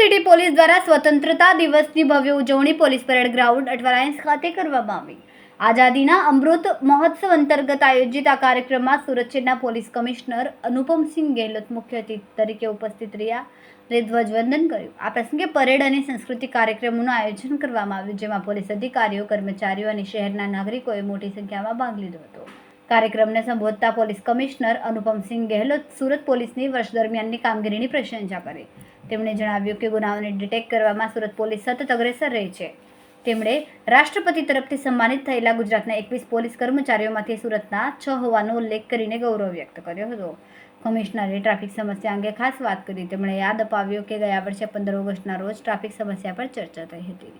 સુરતની પોલીસ દ્વારા સ્વતંત્રતા દિવસની ભવ્ય ઉજવણી પોલીસ પરેડ ગ્રાઉન્ડ અઠવાલાયન્સ ખાતે કરવામાં આવી. આઝાદીના અમૃત મહોત્સવ અંતર્ગત આયોજિત આ કાર્યક્રમમાં સુરત શહેરના પોલીસ કમિશનર અનુપમસિંહ ગેહલોત મુખ્ય અતિથિ તરીકે ઉપસ્થિત રહ્યા અને ધ્વજવંદન કર્યું. આ પ્રસંગે પરેડ અને સાંસ્કૃતિક કાર્યક્રમોનું આયોજન કરવામાં આવ્યું, જેમાં પોલીસ અધિકારીઓ, કર્મચારીઓ અને શહેરના નાગરિકોએ મોટી સંખ્યામાં ભાગ લીધો હતો. કાર્યક્રમને સંબોધતા પોલીસ કમિશનર અનુપમસિંહ ગેહલોત સુરત પોલીસની વર્ષ દરમિયાનની કામગીરીની પ્રશંસા કરી. તેમણે જણાવ્યું કે ગુનાઓને ડિટેક્ટ કરવામાં સુરત પોલીસ સતત અગ્રેસર રહી છે. તેમણે રાષ્ટ્રપતિ તરફથી સન્માનિત થયેલા ગુજરાતના એકવીસ પોલીસ કર્મચારીઓમાંથી સુરતના છ હોવાનો ઉલ્લેખ કરીને ગૌરવ વ્યક્ત કર્યો હતો. કમિશનરે ટ્રાફિક સમસ્યા અંગે ખાસ વાત કરી. તેમણે યાદ અપાવ્યું કે ગયા વર્ષે પંદર ઓગસ્ટના રોજ ટ્રાફિક સમસ્યા પર ચર્ચા થઈ હતી.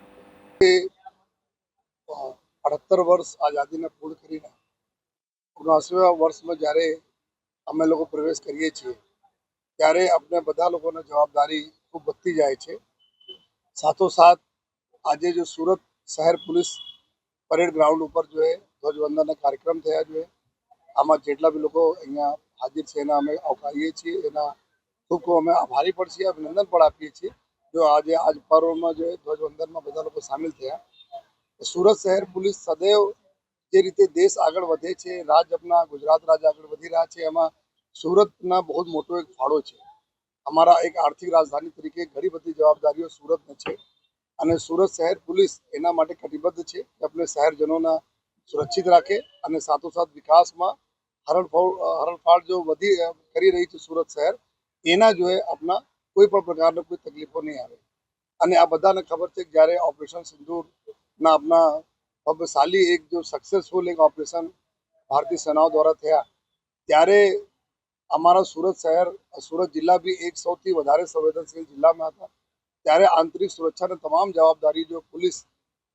અડતર વર્ષ આઝાદીને પૂર્ણ કરીને ઓગણસીમાં વર્ષમાં જ્યારે અમે લોકો પ્રવેશ કરીએ છીએ, ત્યારે આપણે બધા લોકોને જવાબદારી ખૂબ વધતી જાય છે. સાથોસાથ આજે જો સુરત શહેર પોલીસ પરેડ ગ્રાઉન્ડ ઉપર જો એ ધ્વજવંદનના કાર્યક્રમ થયા જોઈએ આમાં જેટલા બી લોકો અહીંયા હાજર છે એના અમે આવકારીએ છીએ. એના ખૂબ ખૂબ અમે આભારી પણ છીએ, અભિનંદન પણ આપીએ છીએ. જો આજે આજ પર્વમાં જો ધ્વજવંદનમાં બધા લોકો સામેલ થયા સુરત શહેર પોલીસ સદૈવ જે રીતે દેશ આગળ વધે છે, રાજ આપણા ગુજરાત રાજ્ય આગળ વધી રહ્યા છે, એમાં સુરતના બહુ મોટો એક ફાળો છે. અમારા એક આર્થિક રાજધાની તરીકે ઘણી બધી જવાબદારીઓ સુરતને છે અને સુરત શહેર પોલીસ એના માટે કટિબદ્ધ છે કે આપણે શહેરજનોના સુરક્ષિત રાખે અને સાથોસાથ વિકાસમાં હરણફાળ હરણફાળ જો વધી કરી રહી છે સુરત શહેર, એના જોએ આપણા કોઈ પણ પ્રકારની કોઈ તકલીફો નહીં આવે. અને આ બધાને ખબર છે કે જ્યારે ઓપરેશન સિંદૂરના આપણા સાલી એક જો સક્સેસફુલ એક ઓપરેશન ભારતીય સેનાઓ દ્વારા થયા ત્યારે અમારા સુરત શહેર સુરત જિલ્લા બી એક સૌથી વધારે સંવેદનશીલ જિલ્લામાં હતા ત્યારે આંતરિક સુરક્ષાની તમામ જવાબદારી જો પોલીસ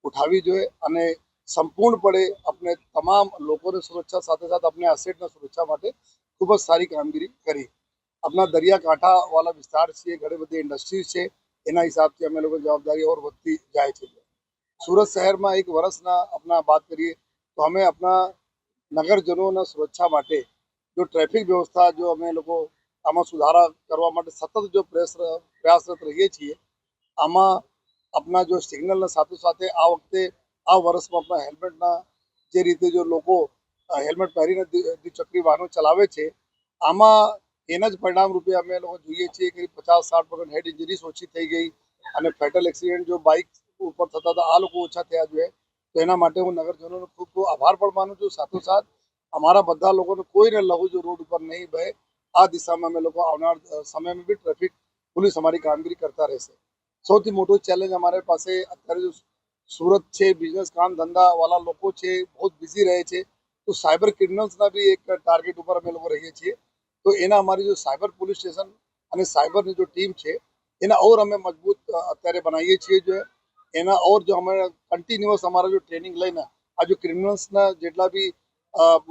ઉઠાવી જોઈએ અને સંપૂર્ણપણે આપણે તમામ લોકોની સુરક્ષા સાથે સાથે આપણે એસેટના સુરક્ષા માટે ખૂબ જ સારી કામગીરી કરી આપણા દરિયાકાંઠાવાળા વિસ્તાર છે ઘણી બધી ઇન્ડસ્ટ્રીઝ છે એના હિસાબથી અમે લોકો જવાબદારી ઓર વધતી જાય છે સુરત શહેરમાં એક વર્ષના આપણા વાત કરીએ, તો અમે આપણા નગરજનોના સુરક્ષા માટે જો ટ્રાફિક વ્યવસ્થા, જો અમે લોકો આમાં સુધારા કરવા માટે સતત જો પ્રયાસ પ્રયાસરત રહીએ છીએ, આમાં આપણા જો સિગ્નલના સાથે સાથે આ વખતે આ વર્ષમાં આપણા હેલ્મેટના જે રીતે જો લોકો હેલ્મેટ પહેરીને દ્વિ- દ્વિચક્રી વાહનો ચલાવે છે, આમાં એના જ પરિણામ રૂપે અમે લોકો જોઈએ છીએ કે પચાસ સાઠ પર્સન્ટ હેડ ઇન્જરીસ ઓછી થઈ ગઈ અને ફેટલ એક્સિડન્ટ જો બાઇક ઉપર થતા હતા આ લોકો ઓછા થયા જોઈએ. તો એના માટે હું નગરજનોનો ખૂબ ખૂબ આભાર પણ માનું છું. સાથોસાથ, અમારા બધા લોકોને કોઈને લઉં જો રોડ ઉપર નહીં ભય, આ દિશામાં અમે લોકો આવનાર સમયમાં બી ટ્રાફિક પોલીસ અમારી કામગીરી કરતા રહેશે. સૌથી મોટો ચેલેન્જ અમારે પાસે અત્યારે જો સુરત છે બિઝનેસ કામ ધંધાવાળા લોકો છે, બહુ બિઝી રહે છે. તો સાયબર ક્રિમિનલ્સના બી એક ટાર્ગેટ ઉપર અમે લોકો રહીએ છીએ. તો એના અમારી જો સાયબર પોલીસ સ્ટેશન અને સાયબરની જો ટીમ છે, એના ઓર અમે મજબૂત અત્યારે બનાવીએ છીએ જો એના ઓર જો અમે કન્ટિન્યુઅસ અમારા જો ટ્રેનિંગ લઈને, આ જો ક્રિમિનલ્સના જેટલા બી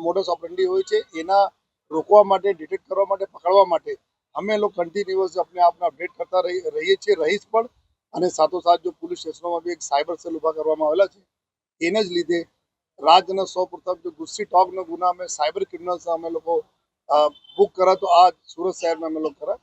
મોડસ ઓપરેન્ડી હોય છે, એના રોકવા માટે ડિટેક્ટ કરવા માટે, પકડવા માટે, અમે લોકો કન્ટિન્યુઅસ આપણે આપને અપડેટ કરતા રહી, રહીએ છીએ, રહીશ પણ. અને સાથોસાથ જો પોલીસ સ્ટેશનોમાં બી એક સાયબર સેલ ઊભા કરવામાં આવેલા છે, એને જ લીધે રાજ્યના સૌ પ્રથમ જો ગુસ્સી ટોકનો ગુના અમે સાયબર ક્રિમિનલ્સ અમે લોકો બુક કરા તો આ સુરત શહેરમાં અમે લોકો કરા.